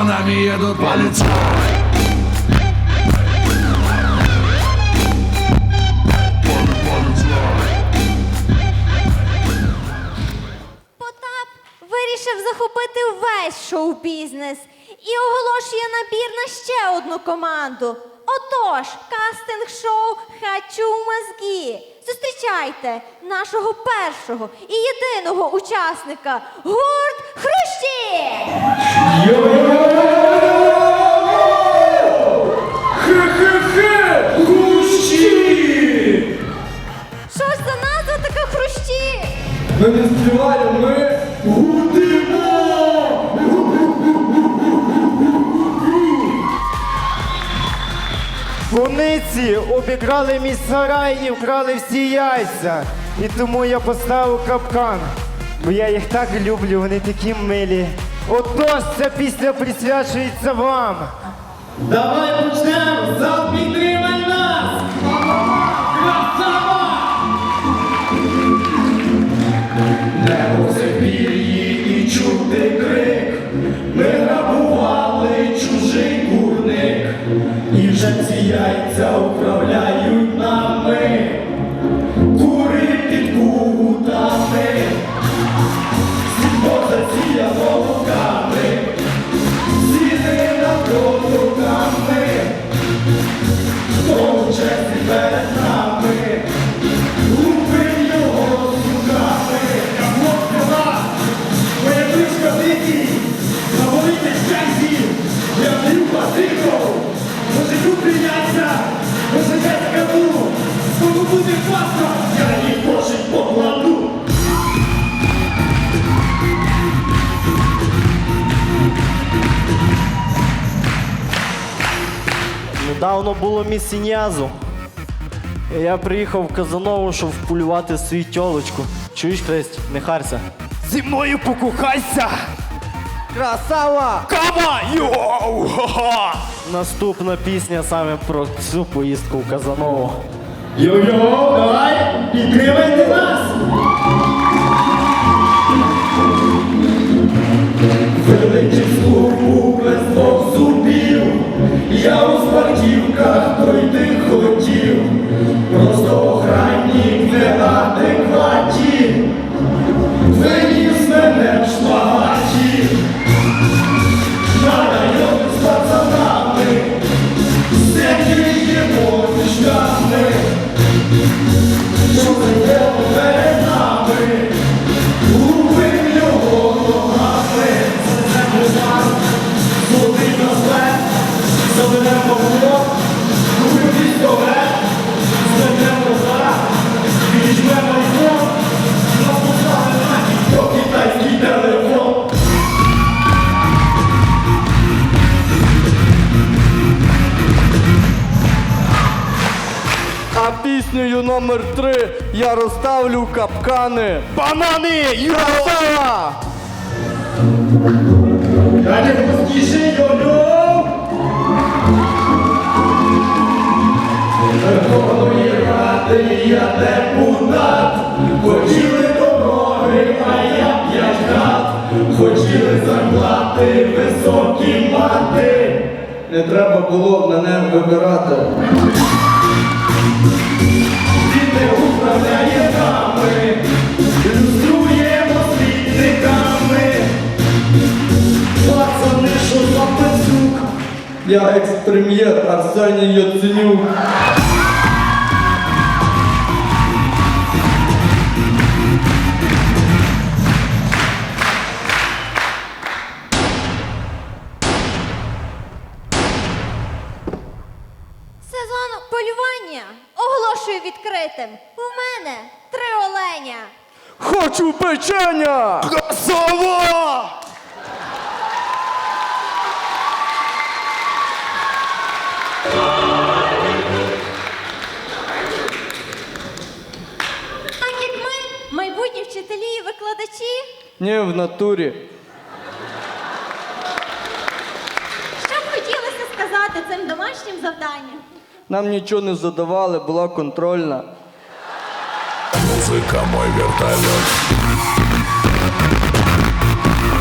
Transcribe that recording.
за нами едут полицаи Потап вирішив захопити весь шоу-бізнес і оголошує набір на ще одну команду. Отож, кастинг-шоу Хачу мозги. Зустрічайте нашого першого і єдиного учасника гурт Хрущі! Ми не співаємо, ми гудимо! Куниці обікрали мій сарай і вкрали всі яйця. І тому я поставив капкан. Бо я їх так люблю, вони такі милі. Отож, ця пісня присвячується вам. Давай почнемо! Зал яйця управляють Недавно було місінязу. І Я приїхав в Казанову, щоб вполювати свою тьолочку. Чуєш, Хресть, не харся. Зі мною покухайся! Красава! Кама! Йоу! Ха-ха! Наступна пісня саме про цю поїздку в Казанову. Йо-йо, давай, підтримайте нас! Величий номер три я розставлю капкани. Банани! Красава! Далі густіше, йо-йо! Верховної Ради я депутат, хотіли дороги, а я п'ять хотіли зарплати високі мати. Не треба було мене вибирати. Я екс-прем'єр Арсеній Яценюк. Сезон полювання оголошую відкритим. У мене три оленя. Хочу печення! Красава! Вчителі і викладачі, Ні, в натурі. що б хотілося сказати цим домашнім завданням? Нам нічого не задавали, була контрольна. Музика мой вертолет